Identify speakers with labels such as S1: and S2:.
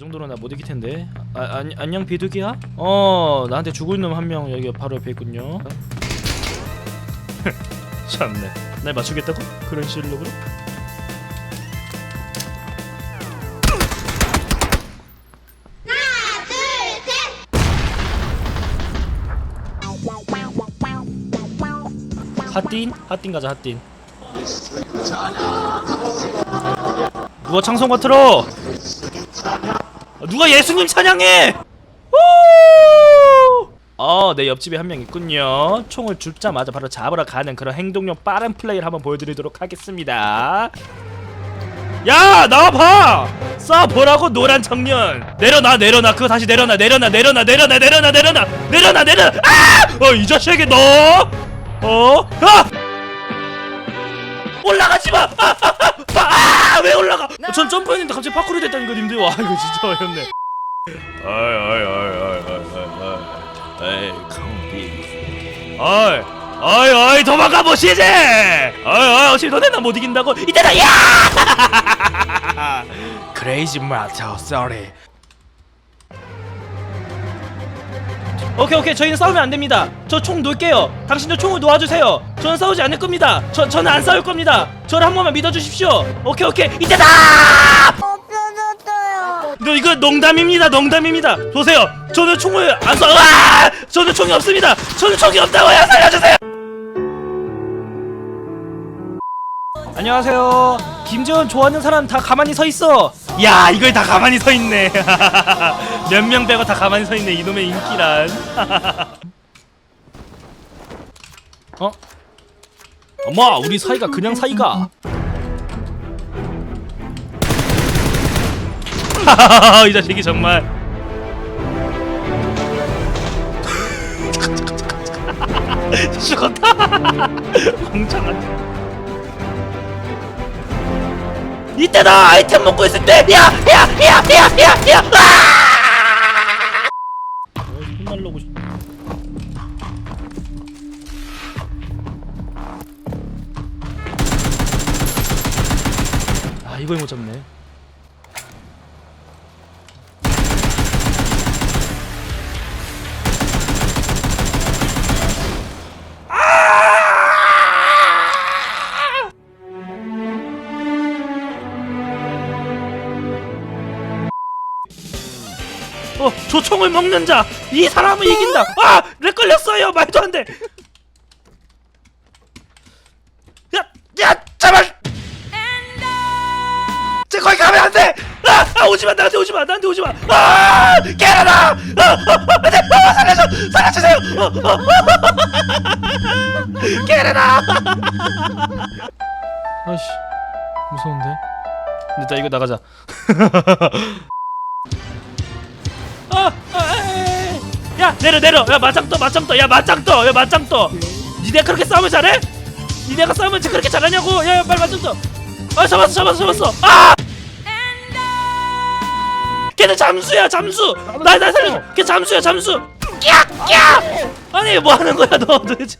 S1: 정도로 나 못 이길 텐데. 아, 아 안녕 비둘기야? 어 나한테 죽을 놈 한 명 여기 바로 옆에 있군요. 참네. 날 맞추겠다고? 그런 실력으로? 핫딘? 핫딘 가자 핫딘 누가 창송가 틀어 누가 예수님 찬양해! 어, 내 옆집에 한 명 있군요. 총을 줍자마자 바로 잡으러 가는 그런 행동력 빠른 플레이를 한번 보여드리도록 하겠습니다. 야, 나와봐! 쏴보라고, 노란 청년! 내려놔, 내려놔, 그거 다시 내려놔, 내려놔, 내려놔, 내려놔, 내려놔, 내려놔, 내려놔, 내려놔! 아! 어, 이 자식에게 너! 어? 아! 올라가지 마! 아, 아, 아! 아! 왜 올라가? 어, 전 점프했는데 갑자기 파쿠르 됐다니까 님들 와 이거 진짜 어렵네. 아이 아이 아이 아이 아이 아이 에이 컴비 아이 아이 아이 도망가 보시지 아이 아이 어차피 너네 나못 이긴다고 이때다 야 크레이지 마터 쏘리 오케이 오케이 저희는 싸우면 안 됩니다. 저 총 놓을게요. 당신도 총을 놓아주세요. 저는 싸우지 않을 겁니다. 저 저는 안 싸울 겁니다. 저를 한 번만 믿어주십시오. 오케이 오케이 이때다.
S2: 없어졌어요.
S1: 너 이거 농담입니다. 농담입니다. 보세요. 저는 총을 안 쏴. 아! 저는 총이 없습니다. 저는 총이 없다고요. 살려주세요. 안녕하세요. 김재원 좋아하는 사람 다 가만히 서 있어. 야, 이걸 다 가만히 서 있네. 몇 명 빼고 다 가만히 서 있네. 이놈의 인기란. 어? 엄마, 우리 사이가 그냥 사이가. 이 자식이 정말. 죽었다. 황창한. 이때다 아이템 먹고 있을 때. 야, 야, 야, 야, 야, 야. 아! 아 이걸 못 잡네. 어, 조총을 먹는 자! 이 사람은 이긴다! 아! 렉 걸렸어요! 말도 안 돼! 야! 야! 제발! 제 거기 가면 안 돼! 아! 아 오지마! 나한테 오지마! 나한테 오지마! 아! 깨라다! 아! 아! 안 돼! 아! 살려줘! 살려주세요! 어, 어, 어. 깨라다! 아씨 무서운데? 일단 이거 나가자 야 내려 내려. 야 맞짱 떠 맞짱 떠야 맞짱 떠야 맞짱 떠. 니네가 그렇게 싸움을 잘해? 니네가 싸움을 그렇게 잘하냐고? 야야 빨리 맞짱 떠아 잡았어 잡았어 잡았어. 아! 걔는 잠수야 잠수. 날날 살려줘. 걔 잠수야 잠수. 깍깍 아니 뭐 하는 거야 너 도대체